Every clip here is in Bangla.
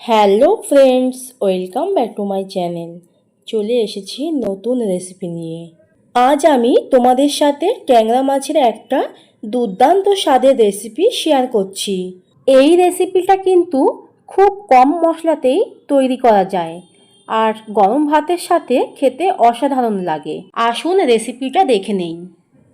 Hello friends, welcome back to my channel. চলে এসেছি নতুন রেসিপি নিয়ে। আজ আমি তোমাদের সাথে ট্যাংরা মাছের একটা দুর্দান্ত স্বাদের রেসিপি শেয়ার করছি। এই রেসিপিটা কিন্তু খুব কম মশলাতেই তৈরি করা যায় আর গরম ভাতের সাথে খেতে অসাধারণ লাগে। আসুন রেসিপিটা দেখে নেই।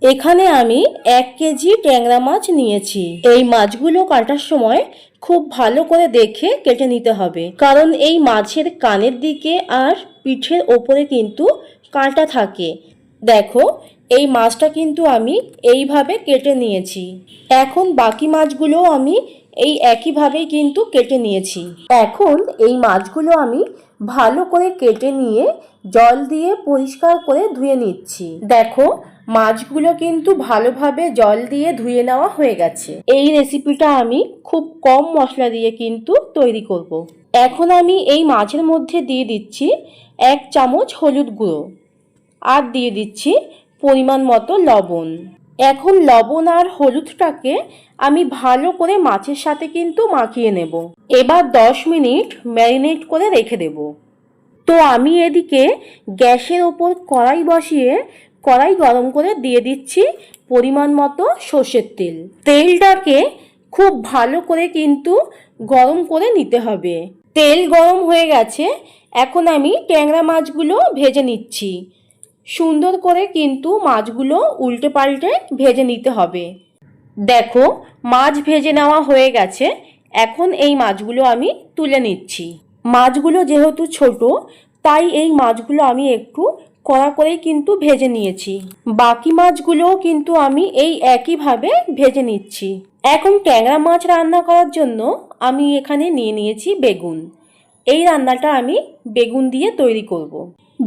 এখানে আমি এক কেজি ট্যাংরা মাছ নিয়েছি। এই মাছগুলো কাটার সময় খুব ভালো করে দেখে কেটে নিতে হবে। কারণ এই মাছের কানের দিকে আর পিঠের ওপরে কিন্তু কাঁটা থাকে। দেখো, এই মাছটা কিন্তু আমি এইভাবে কেটে নিয়েছি। এখন বাকি মাছগুলো আমি এই একইভাবেই কিন্তু কেটে নিয়েছি। এখন এই মাছগুলো আমি ভালো করে কেটে নিয়ে জল দিয়ে পরিষ্কার করে ধুয়ে নিচ্ছি। দেখো মাছগুলো কিন্তু ভালোভাবে জল দিয়ে ধুয়ে নেওয়া হয়ে গেছে। এই রেসিপিটা আমি খুব কম মশলা দিয়ে কিন্তু তৈরি করব। এখন আমি এই মাছের মধ্যে দিয়ে দিচ্ছি এক চামচ হলুদ গুঁড়ো আর দিয়ে দিচ্ছি পরিমাণ মতো লবণ। এখন লবণ আর হলুদটাকে আমি ভালো করে মাছের সাথে কিন্তু মাখিয়ে নেব। এবার দশ মিনিট ম্যারিনেট করে রেখে দেব। তো আমি এদিকে গ্যাসের ওপর কড়াই বসিয়ে কড়াই গরম করে দিয়ে দিচ্ছি পরিমাণ মতো সর্ষের তেল। তেলটাকে খুব ভালো করে কিন্তু গরম করে নিতে হবে। তেল গরম হয়ে গেছে, এখন আমি ট্যাংরা মাছগুলো ভেজে নিচ্ছি। সুন্দর করে কিন্তু মাছগুলো উল্টে পাল্টে ভেজে নিতে হবে। দেখো, মাছ ভেজে নেওয়া হয়ে গেছে, এখন এই মাছগুলো আমি তুলে নিচ্ছি। মাছগুলো যেহেতু ছোট, তাই এই মাছগুলো আমি একটু কড়া করেই কিন্তু ভেজে নিয়েছি। বাকি মাছগুলোও কিন্তু আমি এই একইভাবে ভেজে নিচ্ছি। এখন ট্যাংরা মাছ রান্না করার জন্য আমি এখানে নিয়ে নিয়েছি বেগুন। এই রান্নাটা আমি বেগুন দিয়ে তৈরি করব।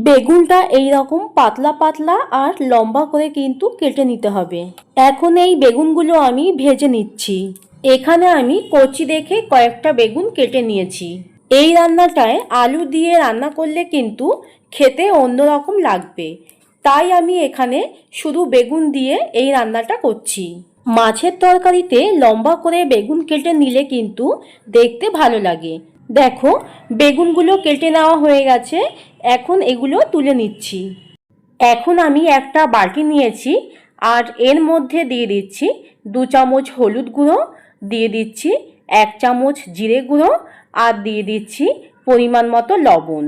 বেগুনটা এই রকম পাতলা পাতলা আর লম্বা করে কিন্তু কেটে নিতে হবে। এখন এই বেগুনগুলো আমি ভেজে নিচ্ছি। এখানে আমি কচি দেখে কয়েকটা বেগুন কেটে নিয়েছি। এই রান্নাটায় আলু দিয়ে রান্না করলে কিন্তু খেতে অন্যরকম লাগবে। তাই আমি এখানে শুধু বেগুন দিয়ে এই রান্নাটা করছি। মাছের তরকারিতে লম্বা করে বেগুন কেটে নিলে কিন্তু দেখতে ভালো লাগে। দেখো, বেগুনগুলো কেটে নেওয়া হয়ে গেছে। এখন এগুলো তুলে নিচ্ছি। এখন আমি একটা বাটি নিয়েছি আর এর মধ্যে দিয়ে দিচ্ছি দু চামচ হলুদ গুঁড়ো, দিয়ে দিচ্ছি এক চামচ জিরে গুঁড়ো আর দিয়ে দিচ্ছি পরিমাণ মতো লবণ।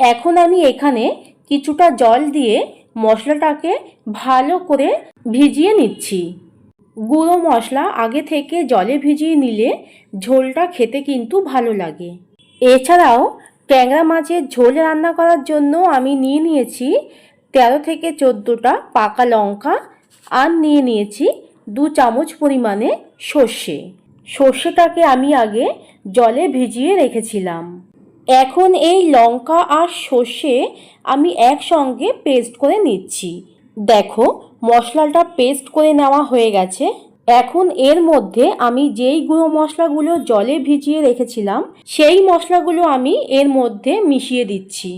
এখন আমি এখানে কিছুটা জল দিয়ে মশলাটাকে ভালো করে ভিজিয়ে নিচ্ছি। গুঁড়ো মশলা আগে থেকে জলে ভিজিয়ে নিলে ঝোলটা খেতে কিন্তু ভালো লাগে। এছাড়াও ট্যাংরা মাছের ঝোল রান্না করার জন্য আমি নিয়ে নিয়েছি তেরো থেকে চোদ্দোটা পাকা লঙ্কা আর নিয়ে নিয়েছি দু চামচ পরিমাণে সর্ষে। সর্ষেটাকে আমি আগে জলে ভিজিয়ে রেখেছিলাম। এখন এই লঙ্কা আর সর্ষে আমি একসঙ্গে পেস্ট করে নিচ্ছি। দেখো, মশলাটা পেস্ট করে নেওয়া হয়ে গেছে। এখন এর মধ্যে আমি যেই গুঁড়ো মশলাগুলো জলে ভিজিয়ে রেখেছিলাম, সেই মশলাগুলো আমি এর মধ্যে মিশিয়ে দিচ্ছি।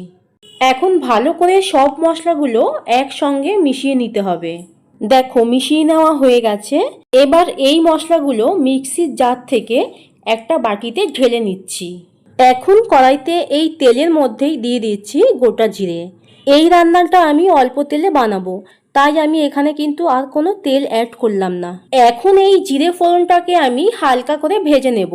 এখন ভালো করে সব মশলাগুলো একসঙ্গে মিশিয়ে নিতে হবে। দেখো, মিশিয়ে নেওয়া হয়ে গেছে। এবার এই মশলাগুলো মিক্সির জার থেকে একটা বাটিতে ঢেলে নিচ্ছি। এখন কড়াইতে এই তেলের মধ্যেই দিয়ে দিচ্ছি গোটা জিরে। এই রান্নাটা আমি অল্প তেলে বানাবো, তাই আমি এখানে কিন্তু আর কোনো তেল অ্যাড করলাম না। এখন এই জিরে ফোড়নটাকে আমি হালকা করে ভেজে নেব।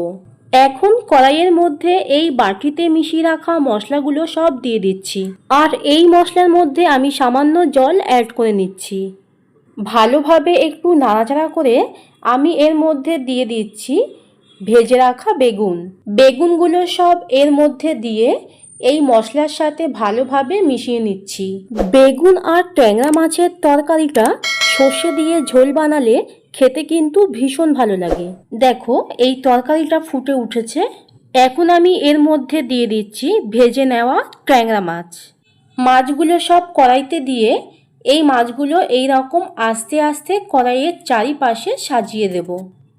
এখন কড়াইয়ের মধ্যে এই বাটিতে মিশিয়ে রাখা মশলাগুলো সব দিয়ে দিচ্ছি। আর এই মশলার মধ্যে আমি সামান্য জল অ্যাড করে নিচ্ছি। ভালোভাবে একটু নাড়াচাড়া করে আমি এর মধ্যে দিয়ে দিচ্ছি ভেজে রাখা বেগুন। বেগুনগুলো সব এর মধ্যে দিয়ে এই মশলার সাথে ভালোভাবে মিশিয়ে নিচ্ছি। বেগুন আর ট্যাংরা মাছের তরকারিটা সর্ষে দিয়ে ঝোল বানালে খেতে কিন্তু ভীষণ ভালো লাগে। দেখো, এই তরকারিটা ফুটে উঠেছে। এখন আমি এর মধ্যে দিয়ে দিচ্ছি ভেজে নেওয়া ট্যাংরা মাছ। মাছগুলো সব কড়াইতে দিয়ে এই মাছগুলো এই রকম আস্তে আস্তে কড়াইয়ের চারিপাশে সাজিয়ে দেব।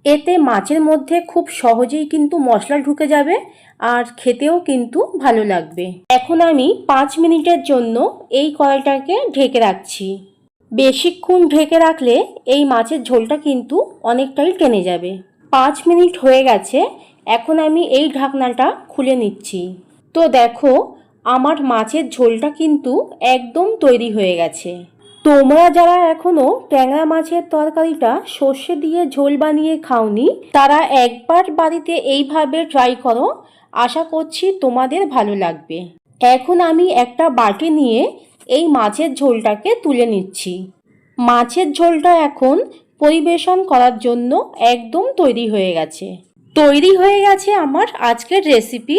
এতে মাছের মধ্যে খুব সহজেই কিন্তু মশলা ঢুকে যাবে আর খেতেও কিন্তু ভালো লাগবে। এখন আমি পাঁচ মিনিটের জন্য এই কড়াইটাকে ঢেকে রাখছি। বেশিক্ষণ ঢেকে রাখলে এই মাছের ঝোলটা কিন্তু অনেকটাই টেনে যাবে। পাঁচ মিনিট হয়ে গেছে, এখন আমি এই ঢাকনাটা খুলে নিচ্ছি। তো দেখো, আমার মাছের ঝোলটা কিন্তু একদম তৈরি হয়ে গেছে। তোমরা যারা এখনও ট্যাংরা মাছের তরকারিটা সর্ষে দিয়ে ঝোল বানিয়ে খাওনি, তারা একবার বাড়িতে এইভাবে ট্রাই করো। আশা করছি তোমাদের ভালো লাগবে। এখন আমি একটা বাটি নিয়ে এই মাছের ঝোলটাকে তুলে নিচ্ছি। মাছের ঝোলটা এখন পরিবেশন করার জন্য একদম তৈরি হয়ে গেছে। তৈরি হয়ে গেছে আমার আজকের রেসিপি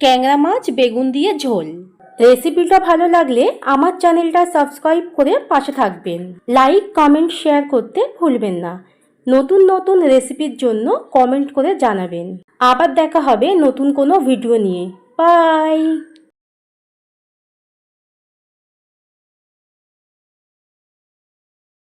ট্যাংরা মাছ বেগুন দিয়ে ঝোল। রেসিপিটা ভালো লাগলে আমার চ্যানেলটা সাবস্ক্রাইব করে পাশে থাকবেন। লাইক, কমেন্ট, শেয়ার করতে ভুলবেন না। নতুন নতুন রেসিপির জন্য কমেন্ট করে জানাবেন। আবার দেখা হবে নতুন কোনো ভিডিও নিয়ে। বাই!